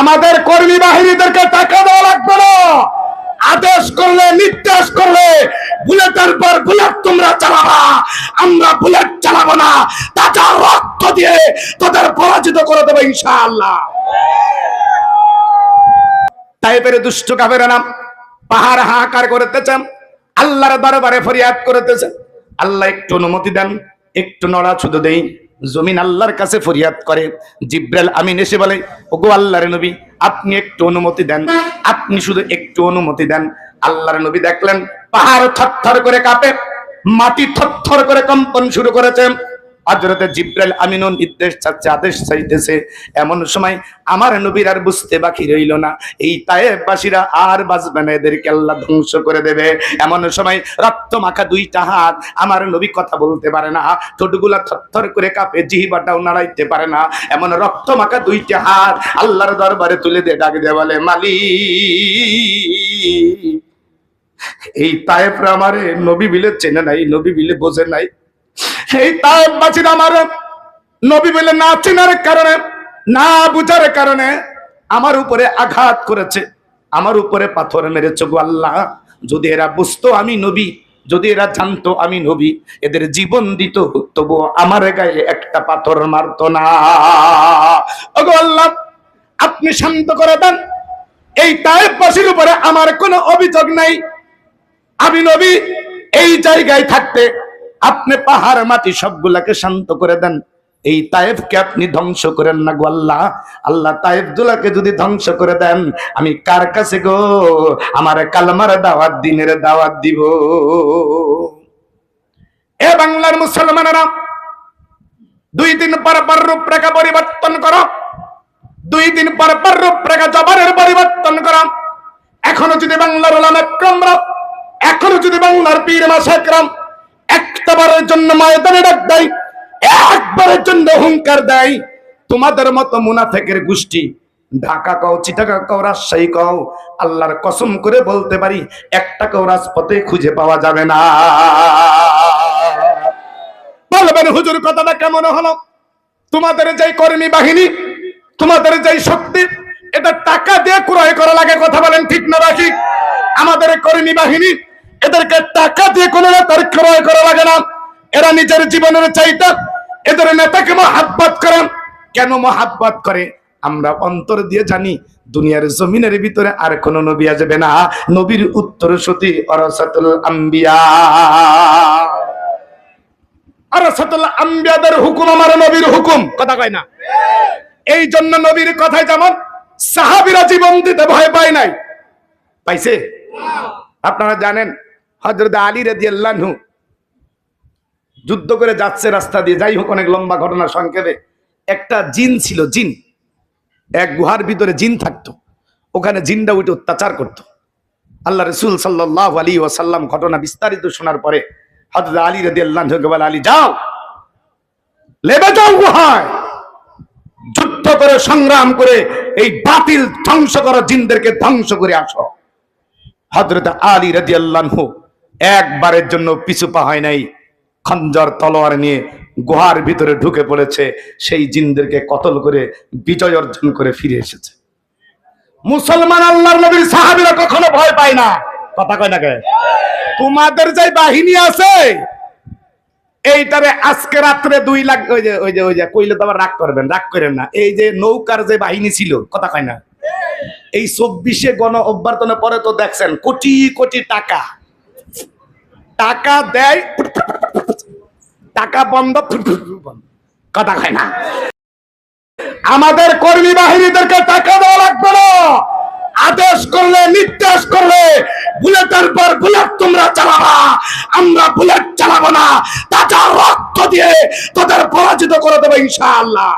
আমাদের কর্মী বাহিনীদেরকে টাকা দেওয়া লাগবে না। আদেশ করলে, নির্দেশ করলে বুলেটের পর বুলেট তোমরা চালাবা। আমরা বুলেট চালাবো না। তাজা রক্ত দিয়ে তোদের পরাজিত করে দেবো ইনশাআল্লাহ। টাইপের দুষ্ট কাফেরা নাম পাহাড় হাহাকার করতেছেন, আল্লাহর দরবারে ফরিয়াদ করতেছেন। আল্লাহ একটু অনুমতি দেন, একটু নড়া ছুতো দেই। জমিন আল্লাহর কাছে ফরিয়াদ করে। জিব্রাইল আমিন এসে বলে, ওগো আল্লাহর নবী, আপনি একটু অনুমতি দেন। আপনি শুধু একটু অনুমতি দেন। আল্লাহর নবী দেখলেন, পাহাড় থরথর করে কাঁপে, মাটি থরথর করে কম্পন শুরু করেছে। হজরতে জিব্রাইল আমিনও নির্দেশ চাচ্ছে আদেশ চাইতেছে, এমন সময় আমার নবীর আর বুঝতে বাকি রইল না। এই তায়েববাসীরা আর বাঁচবে না, এদেরকে আল্লাহ ধ্বংস করে দেবে। এমন সময় রক্ত মাখা দুইটা হাত আমার নবী কথা বলতে পারে না, ঠোঁটগুলা থরথর করে কাঁপে, জিহিবাটাও নাড়াইতে পারে না। এমন রক্ত মাখা দুইটা হাত আল্লাহর দরবারে তুলে দিয়ে ডাক দিয়ে বলে মালি এই তায়েবরা আমারে নবী বিলে চেনে নাই, নবী বিলে বোঝে নাই। এই তায়েববাসীরা আমার নবী বলে না চেনার কারণে, না বুঝার কারণে আমার উপরে আঘাত করেছে। আমার উপরে পাথর মেরেছে গো আল্লাহ। যদি এরা বুঝতো আমি নবী, যদি এরা জানতো আমি নবী, এদের জীবন দিত তবু আমার গায়ে একটা পাথর মারতো না। ওগো আল্লাহ, আপনি শান্ত করে দেন। এই তায়েববাসীর উপরে আমার কোনো অভিযোগ নাই। আমি নবী, এই জায়গায় থাকতে আপনি পাহাড়, মাটি সবগুলাকে শান্ত করে দেন। এই তায়েফকে আপনি ধ্বংস করেন না গো আল্লাহ। আল্লাহ দুলাকে যদি ধ্বংস করে দেন, আমি কার কাছে গো আমার কালমার দাওয়াত, দিনের দাওয়াত দিব? এ বাংলার মুসলমানেরা, দুই দিন পর পর রূপরেখা পরিবর্তন করো। দুই দিন পর পর রূপরেখা জবানের পরিবর্তন করো। এখনও যদি বাংলার ওলামে ক্রমরা এখনও যদি বাংলার পীর মাসাকরাম একটাবারের জন্য ময়দানে ডাক দেয়, একবারের জন্য হুঙ্কার দেয়। তোমাদের মতো মুনাফেকের গোষ্ঠী, ঢাকা কও চিটাকা কও, রাজশাহী কও, আল্লাহর কসম করে বলতে পারি, একটা কেউ রাজপথে খুঁজে পাওয়া যাবে না। বলবেন, হুজুর, কথাটা কেমন হলো? তোমাদের যেই কর্মী বাহিনী, তোমাদের যেই শক্তি, এটা টাকা দিয়ে ক্রয় করা লাগে, কথা বলেন ঠিক না রাখি আমাদের কর্মী বাহিনী এদেরকে টাকা দিয়ে কোনো নেতার ক্রয় করা লাগে না। এরা নিজের জীবনের চাইতে এদের নেতাকে মহাব্বত করে। কেন মহাব্বত করে? আমরা অন্তর দিয়ে জানি, দুনিয়ার জমিনের ভিতরে আর কোন নবী আসবে না। নবীর উত্তর সতী অরসাতুল আম্বিয়া। আরসাতুল আম্বিয়াদের হুকুম আমার নবীর হুকুম। কথা কয় না। এই জন্য নবীর কথায় যেমন সাহাবিরা জীবন দিতে ভয় পায় নাই। পাইছে? আপনারা জানেন হজরত আলী রেদি আল্লাহু যুদ্ধ করে যাচ্ছে রাস্তা দিয়ে। যাই হোক, অনেক লম্বা ঘটনা সংক্ষেপে। একটা জিন ছিল, জিন। এক গুহার ভিতরে জিন থাকতো। ওখানে জিনটা উঠে অত্যাচার করত। আল্লাহ রসুল সাল্লাহ আলী ওয়াসাল্লাম ঘটনা বিস্তারিত শোনার পরে হজরত আলী রেদি আল্লাহকে বলে, আলী, যাও! লেবে যাও গুহায়! যুদ্ধ করে, সংগ্রাম করে, এই বাতিল ধ্বংস করা জিনদেরকে ধ্বংস করে আসো। হজরত আলী রাজি আল্লাহ একবারের জন্য পিছু পা হয় নাই। খঞ্জর তলোয়ার নিয়ে গুহার ভিতরে ঢুকে পড়েছে। সেই জিনদেরকে কতল করে, বিজয় অর্জন করে ফিরে এসেছে। মুসলমান আল্লাহর নবীর সাহাবীরা কখনো ভয় পায় না। কথা কয় না কে? তোমাদের যে বাহিনী আছে, এইটারে আজকে রাত্রে দুই লাখ, ওই যে ওই যে ওই যে, কইলে তো আবার রাগ করবেন, রাগ করেন না। এই যে নৌকার যে বাহিনী ছিল, কথা কয় না? এই চব্বিশে গণ অভ্যর্থনের পরে তো দেখছেন, কোটি কোটি টাকা টাকা দেয়, টাকা বন্ধ, কথা কয় না। আমাদের কর্মী বাহিনীদেরকে টাকা দেওয়া লাগবে না। আদেশ করলে, নির্দেশ করলে, বুলেটের পর বুলেট তোমরা চালাবা। আমরা বুলেট চালাবো না। তাজা রক্ত দিয়ে তোদের পরাজিত করে দেবো ইনশাআল্লাহ।